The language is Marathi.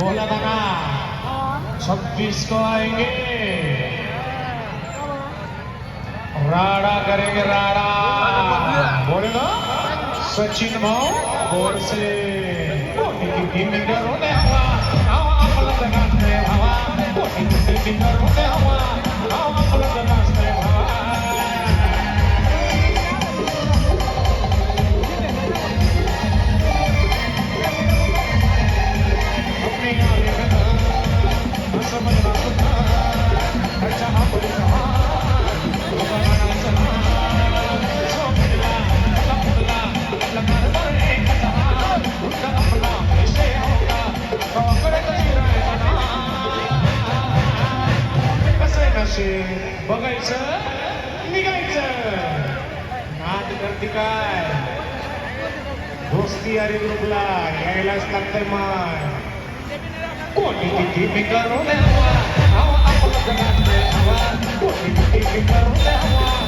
बोला बोलताना छब्बीस को आएंगे. राड़ा करेंगे राड़ा बोले ना? सचिन भाव बोल से टीम लीडर होने पैसे बघायचं निघायचं. नाद करते काय? दोस्ती अरे ग्रुपला यायलाच लागतंय मान कोणी किती मी करू द्यावा हवा. आपण कोणी किती मी करू द्यावा